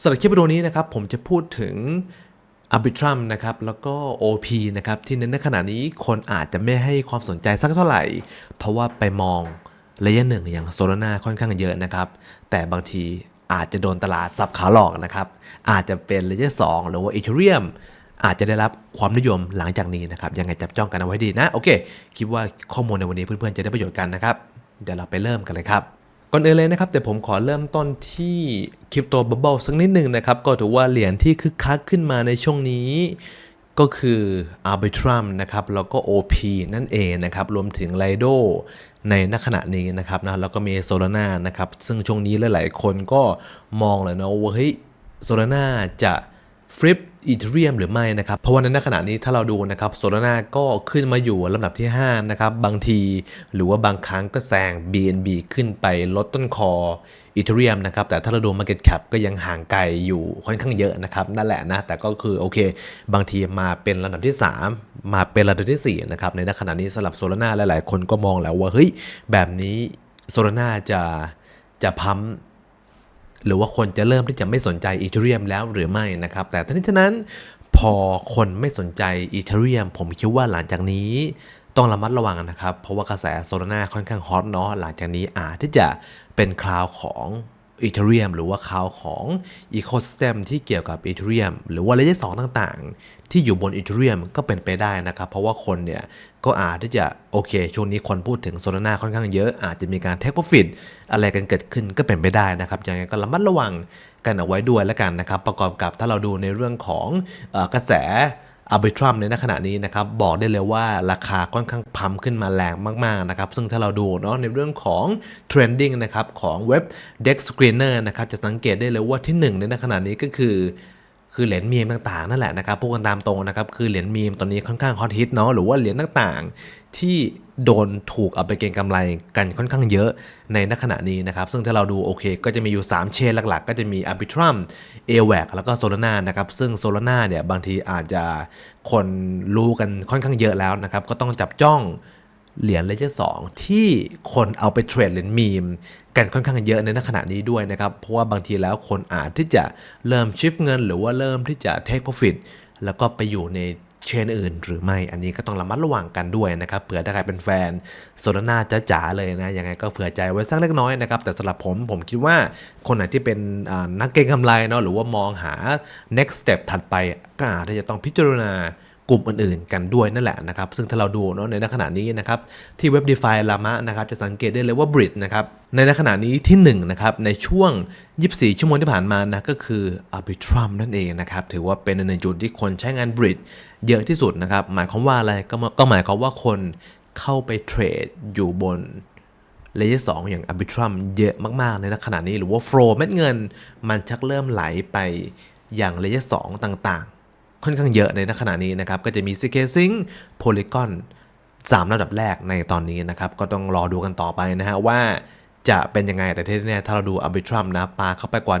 สำหรับคลิปวิดีโอนี้นะครับผมจะพูดถึง Arbitrum นะครับแล้วก็ OP นะครับที่ในขณะนี้คนอาจจะไม่ให้ความสนใจสักเท่าไหร่ เพราะว่าไปมองระยะหนึ่งอย่างโซลาร่าค่อนข้างเยอะนะครับ แต่บางทีอาจจะโดนตลาดสับขาหลอกนะครับ อาจจะเป็นระยะ2หรือว่า Ethereum อาจจะได้รับความนิยมหลังจากนี้นะครับ ยังไงจับจ้องกันเอาไว้ดีนะ โอเค คิดว่าข้อมูลในวันนี้เพื่อนๆจะได้ประโยชน์กันนะครับ เดี๋ยวเราไปเริ่มกันเลยครับ ก่อนอื่นเลยนะครับ แต่ผมขอเริ่มต้นที่คริปโตบับเบิลสักนิดหนึ่งนะครับ ก็ถือว่าเหรียญที่คึกคักขึ้นมาในช่วงนี้ก็คือ Arbitrum นะครับ แล้วก็ OP นั่นเองนะครับ รวมถึง Lido ในณขณะนี้นะครับนะ แล้วก็มี Solana นะครับ ซึ่งช่วงนี้หลาย ๆ คนก็มองเลยนะว่าเฮ้ย Solana จะฟลิป อีเทเรียมหรือไม่นะครับ เพราะว่าในขณะนี้ถ้าเราดูนะครับโซลาร่าก็ขึ้นมาอยู่ลำดับที่ 5 นะครับ บางที หรือว่าบางครั้งก็แซง BNB ขึ้นไปลดต้นคออีเทเรียมนะครับ แต่ถ้าเราดู Market Cap ก็ยังห่างไกลอยู่ค่อนข้างเยอะนะครับ นั่นแหละนะ แต่ก็คือโอเค บางทีมาเป็นลำดับที่ 3 มาเป็นลำดับที่ 4 นะครับ ในขณะนี้สำหรับโซลาร่าหลาย ๆ คนก็มองแล้วว่าเฮ้ยแบบนี้โซลาร่าจะจะพัม หรือว่าคนจะเริ่มที่จะไม่สนใจอีเทเรียมแล้วหรือไม่นะครับ แต่ทั้งนี้ทั้งนั้นพอคนไม่สนใจอีเทเรียมผมคิดว่าหลังจากนี้ต้องระมัดระวังนะครับ เพราะว่ากระแสโซลาร่าค่อนข้างฮอตเนาะหลังจากนี้อาจที่จะเป็นคราวของ อีเทเรียมหรือว่าคราวของอีโคซิสเต็มที่เกี่ยวกับอีเทเรียมหรือว่าระยะสองต่างๆ ที่อยู่บนอีเทเรียมก็เป็นไปได้นะครับ เพราะว่าคนเนี่ย ก็อาจที่จะ โอเค ช่วงนี้คนพูดถึงโซลาร่าค่อนข้างเยอะ อาจจะมีการเทคโปรฟิตอะไรกันเกิดขึ้นก็เป็นไปได้นะครับยังไงก็ระมัดระวังกันเอาไว้ด้วยแล้วกันนะครับ ประกอบกับถ้าเราดูในเรื่องของอกระแส อัลบิทรัมในขณะนี้นะครับบอกได้เลยว่าราคาค่อนข้างพัมขึ้นมาแรงมากๆนะครับซึ่งถ้าเราดูเนาะในเรื่องของเทรนดิ้งนะครับของเว็บ Dex Screener นะครับจะสังเกตได้เลยว่าที่1ในขณะนี้ก็คือ คือเหรียญมีมต่างๆนั่นแหละนะครับพูดกันตามตรงนะครับคือเหรียญมีมตอนนี้ค่อนข้างฮอตฮิตเนาะหรือว่าเหรียญต่างๆ ที่โดนถูกเอาไปเก็งกำไรกันค่อนข้างเยอะในณขณะนี้นะครับ ซึ่งถ้าเราดูโอเค ก็จะมีอยู่ 3 เชนหลักๆ ก็จะมี Arbitrum a w a c แล้วก็ Solana นะครับ ซึ่ง Solana เนี่ยบางทีอาจจะคนรู้กันค่อนข้างเยอะแล้วนะครับ ก็ต้องจับจ้อง เหรียญเลเจอร์สองที่คนเอาไปเทรดเหรียญมีม กันค่อนข้างเยอะในขณะนี้ด้วยนะครับ เพราะว่าบางทีแล้วคนอาจที่จะเริ่มชิฟเงิน หรือว่าเริ่มที่จะเทค profit แล้วก็ไปอยู่ในเชนอื่นหรือไม่อันนี้ก็ต้องระมัดระวังกันด้วยนะครับเผื่อถ้าใครเป็นแฟนโซลาร่าจ๋าๆเลยนะยังไงก็เผื่อใจไว้สักเล็กน้อยนะครับแต่สำหรับผมผมคิดว่าคนไหนที่เป็นนักเก็งกำไรเนาะหรือว่ามองหา next step ถัดไปก็อาจจะต้องพิจารณา กลุ่มอื่นๆ กันด้วยนั่นแหละนะครับ ซึ่งถ้าเราดูเนาะในขณะนี้นะครับที่เว็บ DeFi Lama นะครับจะสังเกตได้เลยว่า Bridge นะครับในขณะนี้ที่1นะครับในช่วง 24 ชั่วโมงที่ผ่านมานะก็คือ Arbitrum นั่นเองนะครับถือว่าเป็นหนึ่งจุดที่คนใช้งาน Bridge เยอะที่สุดนะครับหมายความว่าอะไรก็ก็หมายความว่าคนเข้าไปเทรดอยู่บนเลเยอร์สอย่าง Arbitrum เยอะมากๆ ในขณะนี้หรือว่า flow เม็ดเงิน มันชักเริ่มไหลไปอย่างเลเยอร์สต่าง ค่อนข้างเยอะในขณะนี้นะครับ ก็จะมี CK Sync Polygon 3ระดับแรกในตอนนี้นะครับ ก็ต้องรอดูกันต่อไปนะฮะว่าจะเป็นยังไงแต่ที่แน่ถ้าเราดู Arbitrum นะปาเข้าไปกว่า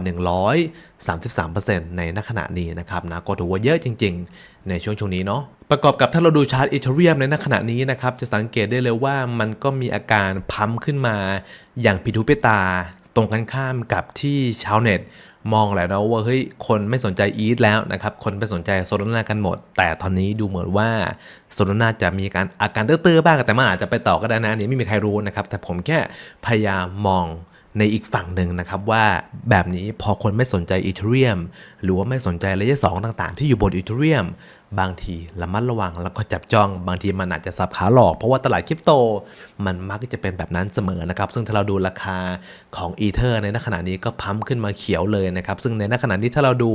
133%ในณขณะนี้นะครับนะก็ถือว่าเยอะจริง ๆ ในช่วงช่วงนี้เนาะประกอบกับถ้าเราดูชาร์ตอีเทเรียมในณขณะนี้นะครับ จะสังเกตได้เลยว่ามันก็มีอาการพัมขึ้นมาอย่างผิดหูผิดตา ตรงกันข้ามกับที่ชาวเน็ต มองแหละนะว่าเฮ้ยคนไม่สนใจอีทแล้วนะครับ คนไปสนใจโซลาร่ากันหมด แต่ตอนนี้ดูเหมือนว่าโซลาร่าจะมีการอาการเตื้อๆบ้างแต่มันอาจจะไปต่อก็ได้นะอันนี้ไม่มีใครรู้นะครับ แต่ผมแค่พยายามมอง ในอีกฝั่งหนึ่งนะครับว่าแบบนี้พอคนไม่สนใจอีเทเรียมหรือว่าไม่สนใจระยะสองต่างๆ ที่อยู่บนอีเทเรียมบางทีระมัดระวังแล้วก็จับจ้อง บางทีมันอาจจะสับขาหลอก เพราะว่าตลาดคริปโต มันมักจะเป็นแบบนั้นเสมอนะครับ ซึ่งถ้าเราดูราคาของอีเทอร์ในขณะนี้ก็พัมขึ้นมาเขียวเลยนะครับ ซึ่งในขณะนี้ถ้าเราดู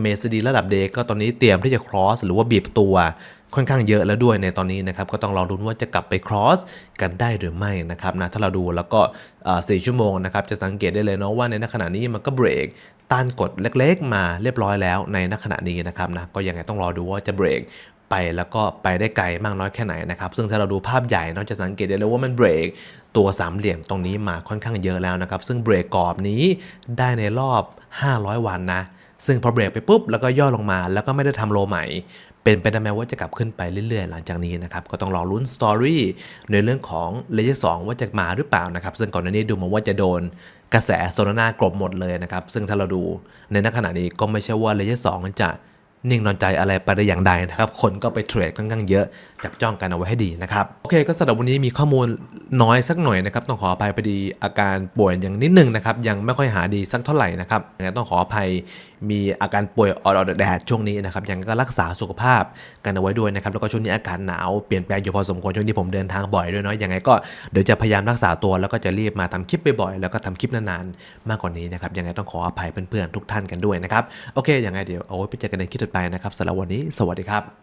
MACD ระดับเดก็ตอนนี้เตรียมที่จะ cross หรือว่าบีบตัว ค่อนข้างเยอะแล้วด้วยในตอนนี้นะครับก็ต้องรอดูว่าจะกลับไป cross กันได้หรือไม่นะครับนะถ้าเราดูแล้วก็สี่ชั่วโมงนะครับจะสังเกตได้เลยเนาะว่าในขณะนี้มันก็เบรกต้านกดเล็กๆ มาเรียบร้อยแล้วในขณะนี้นะครับนะก็ยังไงต้องรอดูว่าจะเบรกไปแล้วก็ไปได้ไกลมากน้อยแค่ไหนนะครับ ซึ่งถ้าเราดูภาพใหญ่เนาะจะสังเกตได้เลยว่ามันเบรกตัวสามเหลี่ยมตรงนี้มาค่อนข้างเยอะแล้วนะครับ ซึ่งเบรกกรอบนี้ได้ในรอบ 500 วันนะซึ่งพอเบรกไปปุ๊บแล้วก็ย่อลงมาแล้วก็ไม่ได้ทำโลใหม่ เป็นไปได้ไหมว่าจะกลับขึ้นไปเรื่อยๆ หลังจากนี้นะครับก็ต้องรอลุ้นสตอรี่ในเรื่องของเลเยอร์สว่าจะมาหรือเปล่านะครับซึ่งก่อนหน้านี้ดูมาว่าจะโดนกระแสโซลนากลบหมดเลยนะครับซึ่งถ้าเราดูในณขณะนี้ก็ไม่ใช่ว่าเลเยอร์สจะ นิ่งนอนใจอะไรไปได้อย่างใดนะครับ คนก็ไปเทรดค่อนข้างเยอะจับจ้องกันเอาไว้ให้ดีนะครับ โอเคก็สำหรับวันนี้มีข้อมูลน้อยสักหน่อยนะครับ ต้องขออภัยพอดีอาการป่วยอย่างนิดนึงนะครับ ยังไม่ค่อยหาดีสักเท่าไหร่นะครับยังไงต้องขออภัยมีอาการป่วยออดแดดช่วงนี้นะครับยังก็รักษาสุขภาพกันเอาไว้ด้วยนะครับแล้วก็ช่วงนี้อากาศหนาวเปลี่ยนแปลงอยู่พอสมควรช่วงนี้ผมเดินทางบ่อยด้วยเนาะยังไงก็เดี๋ยวจะพยายามรักษาตัวแล้วก็จะรีบมาทำคลิปบ่อยๆแล้วก็ทำคลิปนานๆมากกว่านี้นะครับยังไงต้องขออภัยเพื่อนๆทุกท่านกันด้วยนะครับโอเคยังไงเดี๋ยวเอาไว้ไปเจอกันในคลิปไปนะครับสำหรับวันนี้ สวัสดีครับ